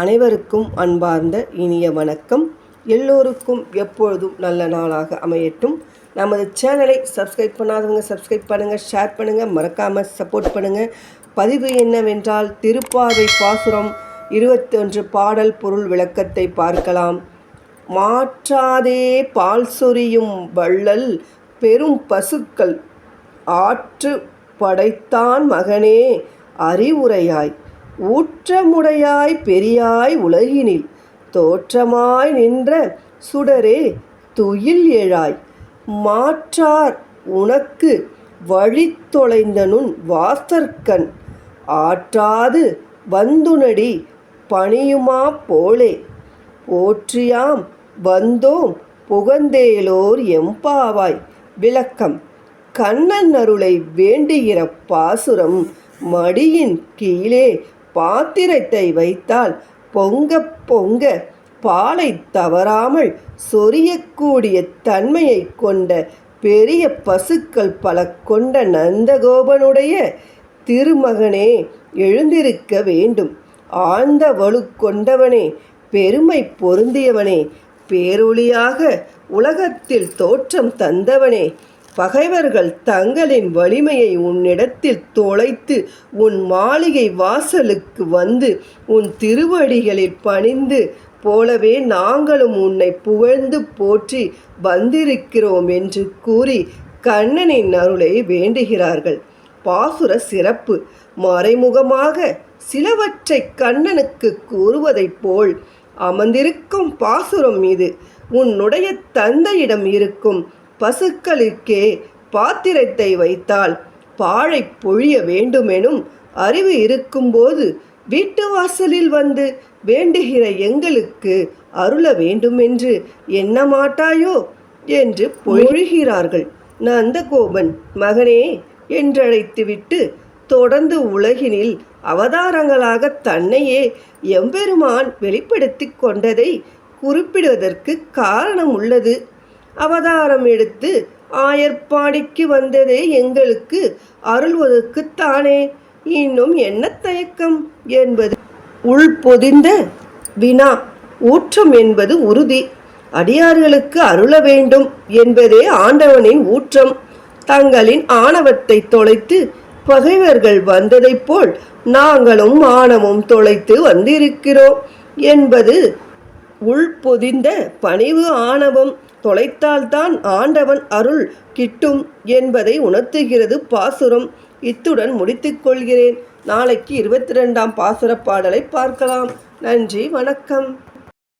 அனைவருக்கும் அன்பார்ந்த இனிய வணக்கம். எல்லோருக்கும் எப்பொழுதும் நல்ல நாளாக அமையட்டும். நமது சேனலை சப்ஸ்கிரைப் பண்ணாதவங்க சப்ஸ்கிரைப் பண்ணுங்கள் ஷேர் பண்ணுங்கள் மறக்காமல் சப்போர்ட் பண்ணுங்கள் பதிவு என்னவென்றால் திருப்பாவை பாசுரம் இருபத்தொன்று பாடல் பொருள் விளக்கத்தை பார்க்கலாம். மாற்றாதே பால் சொரியும் வள்ளல் பெரும் பசுக்கள் ஆற்று படைத்தான் மகனே அறிவுரையாய். ஊற்றமுடையாய் பெரியாய் உலகினில் தோற்றமாய் நின்ற சுடரே துயில் எழாய் மாற்றார் உனக்கு வழி தொலைந்தனுன் வாசற்கண் ஆற்றாது வந்துனடி பணியுமா போலே. போற்றியாம் வந்தோம் புகந்தேலோர் எம்பாவாய். விளக்கம் கண்ணன் அருளை வேண்டுகிற பாசுரம் மடியின் கீழே பாத்திரத்தை வைத்தால் பொங்க பொங்க பாலை தவறாமல் சொரியக்கூடிய தன்மையை கொண்ட பெரிய பசுக்கள் பல கொண்ட நந்தகோபனுடைய திருமகனே எழுந்திருக்க வேண்டும். ஆழ்ந்த வலு கொண்டவனே பெருமை பொருந்தியவனே பேரொளியாக உலகத்தில் தோற்றம் தந்தவனே பகைவர்கள் தங்களின் வலிமையை உன்னிடத்தில் தொலைத்து உன் மாளிகை வாசலுக்கு வந்து உன் திருவடிகளில் பணிந்து போலவே நாங்களும் உன்னை புகழ்ந்து போற்றி வந்திருக்கிறோம் என்று கூறி கண்ணனின் அருளை வேண்டுகிறார்கள். பாசுர சிறப்பு. மறைமுகமாக சிலவற்றை கண்ணனுக்கு கூறுவதைப் போல் அமர்ந்திருக்கும் பாசுரம் இது உன்னுடைய தந்தையிடம் இருக்கும் பசுக்களுக்கே பாத்திரத்தை வைத்தால் பாழை பொழிய வேண்டுமெனும் அறிவு இருக்கும்போது வீட்டு வாசலில் வந்து வேண்டுகிற எங்களுக்கு அருள வேண்டுமென்று எண்ண மாட்டாயோ என்று பொழுகிறார்கள். நந்தகோபன் மகனே என்றழைத்துவிட்டு தொடர்ந்து உலகினில் அவதாரங்களாக தன்னையே எம்பெருமான் வெளிப்படுத்தி கொண்டதை குறிப்பிடுவதற்கு காரணம் உள்ளது அவதாரம் எடுத்து ஆயர்பாடிக்கு வந்ததே எங்களுக்கு அருள்வதற்குத்தானே. இன்னும் என்ன தயக்கம் என்பது? உள்பொதிந்த வினா ஊற்றம் என்பது உறுதி. அடியார்களுக்கு அருள வேண்டும் என்பதே ஆண்டவனின் ஊற்றம். தங்களின் ஆணவத்தை தொலைத்து பகைவர்கள் வந்ததைப் போல் நாங்களும் ஆணவம் தொலைத்து வந்திருக்கிறோம் என்பது உள்பொதிந்த பணிவு ஆணவம். தொலைத்தால்தான் ஆண்டவன் அருள் கிட்டும் என்பதை உணர்த்துகிறது பாசுரம். இத்துடன் முடித்துக்கொள்கிறேன் நாளைக்கு இருபத்தி ரெண்டாம் பாசுர பாடலை பார்க்கலாம். நன்றி வணக்கம்.